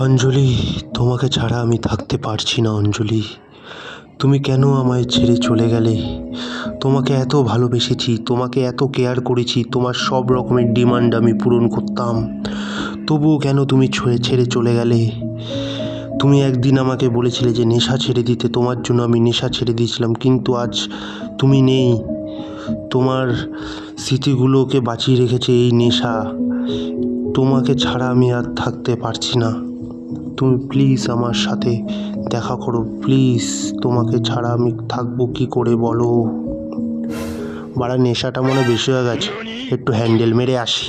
অঞ্জলি, তোমাকে ছাড়া আমি থাকতে পারছি না অঞ্জলি। তুমি কেন আমায় ছেড়ে চলে গেলে? তোমাকে এত ভালোবেসেছি, তোমাকে এত কেয়ার করেছি, তোমার সব রকমের ডিমান্ড আমি পূরণ করতাম। তবুও কেন তুমি ছেড়ে ছেড়ে চলে গেলে? তুমি একদিন আমাকে বলেছিলে যে নেশা ছেড়ে দিতে, তোমার জন্য আমি নেশা ছেড়ে দিয়েছিলাম, কিন্তু আজ তুমি নেই। তোমার স্মৃতিগুলোকে বাঁচিয়ে রেখেছে এই নেশা। তোমাকে ছাড়া আমি আর থাকতে পারছি না। তুমি প্লিজ আমার সাথে দেখা করো। প্লিজ তোমাকে ছাড়া আমি থাকব কি করে বলো? বাড়া, নেশাটা মনে বেশি হয়ে গেছে। একটু হ্যান্ডেল মেরে আসি।